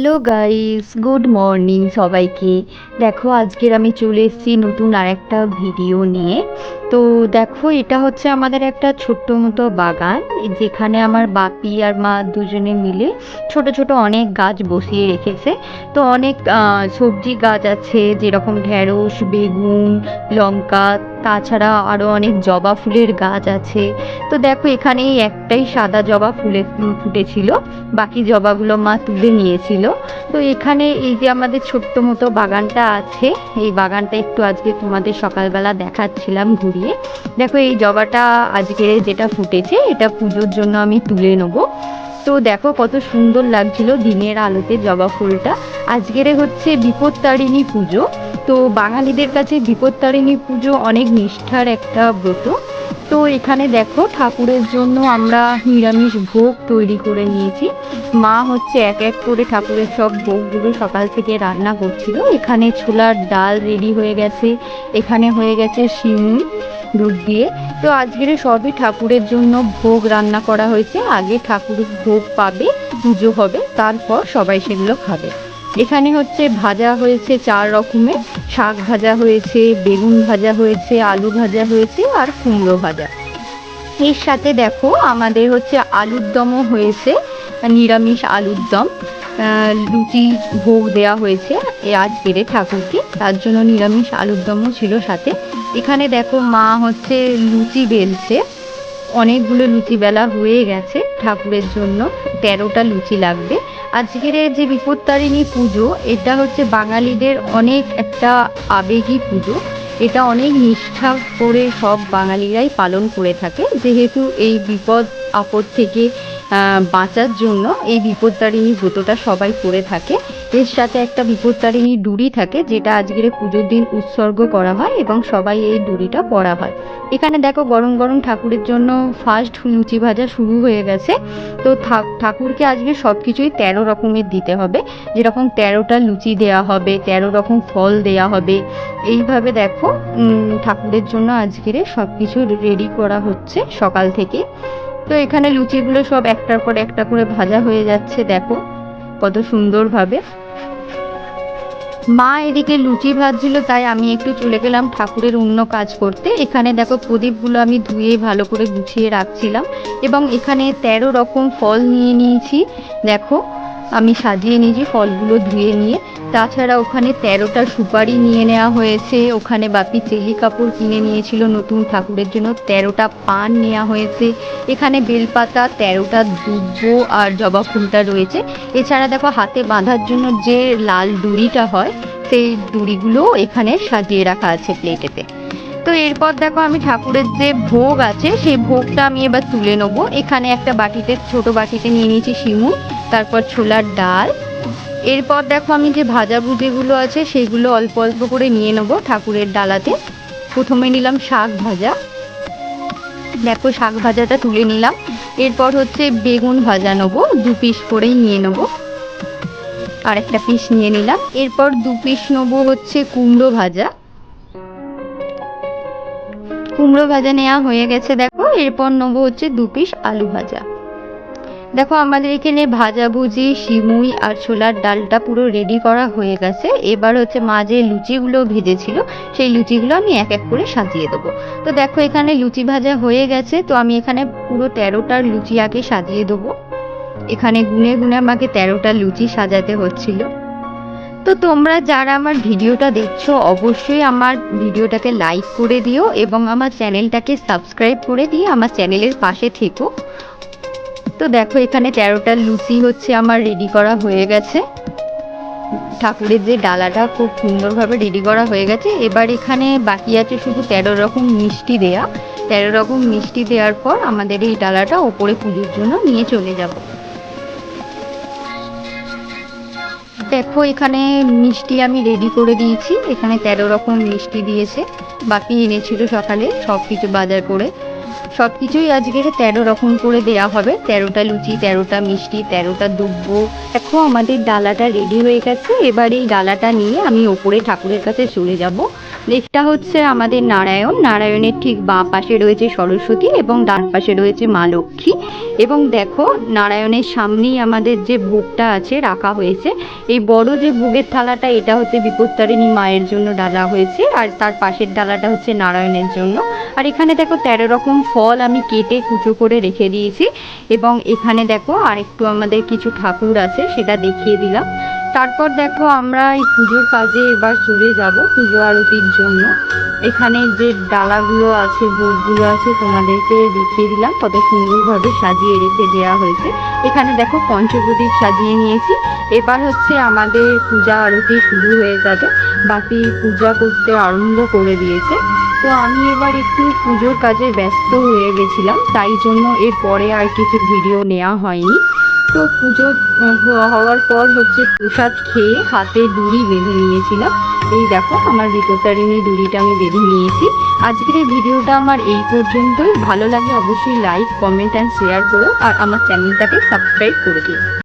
Hello guys good morning সবাইকে। দেখো, আজকের আমি চলে এসেছি নতুন আরেকটা ভিডিও নিয়ে। তো দেখো, এটা হচ্ছে আমাদের একটা ছোট্ট মতো বাগান, যেখানে আমার বাপি আর মা দুজনে মিলে ছোট ছোট অনেক গাছ বসিয়ে রেখেছে। তো অনেক সবজি গাছ আছে, যেরকম ঢেঁড়স, বেগুন, লঙ্কা তাছাড়া আরও অনেক জবা ফুলের গাছ আছে। তো দেখো এখানে একটাই সাদা জবা ফুলে ফুটেছিল। বাকি জবাগুলো মা তুলে নিয়েছিল। তো এখানে এই যে আমাদের ছোট্ট মতো বাগানটা আছে, এই বাগানটা একটু আজকে তোমাদের সকালবেলা দেখাচ্ছিলাম ঘুরিয়ে। দেখো, এই জবাটা আজকে যেটা ফুটেছে, এটা পুজোর জন্য আমি তুলে নেব। তো দেখো, কত সুন্দর লাগছিল দিনের আলোতে জবা ফুলটা। আজকের হচ্ছে বিপত্তারিণী পুজো। তো বাঙালিদের কাছে বিপত্তারিণী পুজো অনেক নিষ্ঠার একটা ব্রত। তো এখানে দেখো ঠাকুরের জন্য আমরা নিরামিষ ভোগ তৈরি করে নিয়েছি। মা হচ্ছে এক এক করে ঠাকুরের সব ভোগগুলো সকাল থেকে রান্না করছিল। এখানে ছোলার ডাল রেডি হয়ে গেছে। এখানে হয়ে গেছে শিঙি দুধ দিয়ে। তো আজকের সবই ঠাকুরের জন্য ভোগ রান্না করা হয়েছে। আগে ঠাকুরের ভোগ পাবে, পুজো হবে, তারপর সবাই সেগুলো খাবে। এখানে হচ্ছে ভাজা হয়েছে চার রকমের। শাক ভাজা হয়েছে, বেগুন ভাজা হয়েছে, আলু ভাজা হয়েছে আর কুমড়ো ভাজা। এর সাথে দেখো আমাদের হচ্ছে আলুর দমও হয়েছে, নিরামিষ আলুর দম। লুচি ভোগ দেওয়া হয়েছে এ আজকেরে ঠাকুরকে, তার জন্য নিরামিষ আলুর দমও ছিল সাথে। এখানে দেখো মা হচ্ছে লুচি বেলছে। অনেকগুলো লুচি বেলা হয়ে গেছে ঠাকুরের জন্য। তেরোটা লুচি লাগবে। আজকের যে বিপত্তারিণী পুজো, এটা হচ্ছে বাঙালিদের অনেক একটা আবেগী পুজো। এটা অনেক নিষ্ঠা করে সব বাঙালিরাই পালন করে থাকে। যেহেতু এই বিপদ, আপদ থেকে বাঁচার জন্য এই বিপত্তারিণী ব্রতটা সবাই করে থাকে। এর সাথে একটা বিপত্তারিণী ডুরি থাকে, যেটা আজকের পুজোর দিন উৎসর্গ করা হয় এবং সবাই এই ডুরিটা পরা হয়। এখানে দেখো গরম গরম ঠাকুরের জন্য ফার্স্ট লুচি ভাজা শুরু হয়ে গেছে। তো ঠাকুরকে আজকে সব কিছুই তেরো রকমের দিতে হবে। যেরকম তেরোটা লুচি দেয়া হবে, তেরো রকম ফল দেয়া হবে। এইভাবে দেখো ঠাকুরের জন্য আজকের সব কিছু রেডি করা হচ্ছে সকাল থেকে। তো এখানে লুচিগুলো সব একটার পর একটা করে ভাজা হয়ে যাচ্ছে, দেখো। কত সুন্দরভাবে। মা এদিকে লুচি ভাজছিল, তাই আমি একটু চলে গেলাম ঠাকুরের অন্য কাজ করতে। এখানে দেখো প্রদীপগুলো আমি ধুয়ে ভালো করে গুছিয়ে রাখছিলাম এবং এখানে তেরো রকম ফল নিয়ে নিয়েছি। দেখো আমি সাজিয়ে নিয়েছি, ফলগুলো ধুয়ে নিয়ে। তাছাড়া ওখানে তেরোটা সুপারি নিয়ে নেওয়া হয়েছে। ওখানে বাপি চেলি কাপড় কিনে নিয়েছিল নতুন ঠাকুরের জন্য। তেরোটা পান নেওয়া হয়েছে। এখানে বেলপাতা, তেরোটা দুব্ব আর জবা ফুলটা রয়েছে। এছাড়া দেখো, হাতে বাঁধার জন্য যে লাল দড়িটা হয়, সেই দড়িগুলো এখানে সাজিয়ে রাখা আছে প্লেটেতে তো এরপর দেখো আমি ঠাকুরের যে ভোগ আছে, সেই ভোগটা আমি এবার তুলে নেব। এখানে একটা বাটিতে, ছোট বাটিতে নিয়ে নিয়েছি শিমু, তারপর ছোলার ডাল। এরপর দেখো আমি যে ভাজা ভুজিগুলো আছে, সেগুলো অল্প অল্প করে নিয়ে নেব ঠাকুরের ডালাতে। প্রথমে নিলাম শাক ভাজা। দেখো শাক ভাজাটা তুলে নিলাম। এরপর হচ্ছে বেগুন ভাজা নেব, দু পিস করেই নিয়ে নেব। আর একটা পিস নিয়ে নিলাম। এরপর দু পিস নেব হচ্ছে কুমড়ো ভাজা। কুমড়ো ভাজা নেওয়া হয়ে গেছে, দেখো। এরপর নেব হচ্ছে দু পিস আলু ভাজা। দেখো, আমাদের এখানে ভাজাভুজি সিমুই আর ছোলার ডালটা পুরো রেডি করা হয়ে গেছে। এবার হচ্ছে মা যে লুচিগুলো ভেজেছিল, সেই লুচিগুলো আমি এক এক করে সাজিয়ে দেবো। তো দেখো, এখানে লুচি ভাজা হয়ে গেছে। তো আমি এখানে পুরো তেরোটার লুচি আগে সাজিয়ে দেবো। এখানে গুনে গুনে আমাকে তেরোটা লুচি সাজাতে হচ্ছিল। তো তোমরা যারা আমার ভিডিওটা দেখছ, অবশ্যই আমার ভিডিওটাকে লাইক করে দিও এবং আমার চ্যানেলটাকে সাবস্ক্রাইব করে দিয়ে আমার চ্যানেলের পাশে থেকো। তো দেখো এখানে তেরোটা লুচি হচ্ছে আমার রেডি করা হয়ে গেছে। ঠাকুরের যে ডালাটা খুব সুন্দরভাবে রেডি করা হয়ে গেছে। এবার এখানে বাকি আছে শুধু তেরো রকম মিষ্টি দেয়া। তেরো রকম মিষ্টি দেওয়ার পর আমাদের এই ডালাটা ওপরে পুজোর জন্য নিয়ে চলে যাব। দেখো, এখানে মিষ্টি আমি রেডি করে দিয়েছি। এখানে তেরো রকম মিষ্টি দিয়েছে। বাকি এনেছিল সকালে সব কিছু বাজার করে। সব কিছুই আজকে তেরো রকম করে দেয়া হবে। তেরোটা লুচি, তেরোটা মিষ্টি, তেরোটা দুব্ব। দেখো, আমাদের ডালাটা রেডি হয়ে গেছে। এবার এই ডালাটা নিয়ে আমি ওপরে ঠাকুরের কাছে চলে যাব। এটা হচ্ছে আমাদের নারায়ণ। নারায়ণের ঠিক বাঁ পাশে রয়েছে সরস্বতী এবং ডান পাশে রয়েছে মা লক্ষ্মী। এবং দেখো, নারায়ণের সামনেই আমাদের যে ভোগটা আছে রাখা হয়েছে। এই বড় যে ভোগের থালাটা, এটা হচ্ছে বিপত্তারিণী মায়ের জন্য ডালা হয়েছে। আর তার পাশের ডালাটা হচ্ছে নারায়ণের জন্য। আর এখানে দেখো, তেরো রকম ফল আমি কেটে কুচো করে রেখে দিয়েছি। এবং এখানে দেখো আর একটু আমাদের কিছু ঠাকুর আছে, সেটা দেখিয়ে দিলাম। তারপর দেখো আমরা এই পুজোর কাজে এবার চলে যাব পুজো আরতির জন্য। এখানে যে ডালাগুলো আছে ভোগগুলো আছে, তোমাদেরকে দেখিয়ে দিলাম কত সুন্দরভাবে সাজিয়ে রেখে দেওয়া হয়েছে। এখানে দেখো পঞ্চপ্রদীপ সাজিয়ে নিয়েছি। এবার হচ্ছে আমাদের পূজা আরতি শুরু হয়ে যাবে। বাকি পূজা করতে আরম্ভ করে দিয়েছে। তো আমি এবার একটু পুজোর কাজে ব্যস্ত হয়ে গেছিলাম, তাই জন্য এরপরে আর কিছু ভিডিও নেওয়া হয়নি। তো পুজো হওয়ার পর হচ্ছে প্রসাদ খেয়ে হাতে দড়ি বেঁধে নিয়েছিলাম। এই দেখো, আমার বিপত্তারিণী দড়িটা আমি বেঁধে নিয়েছি। আজকের এই ভিডিওটা আমার এই পর্যন্তই। ভালো লাগে অবশ্যই লাইক কমেন্ট অ্যান্ড শেয়ার করো। আর আমার চ্যানেলটাকে সাবস্ক্রাইব করে দিও।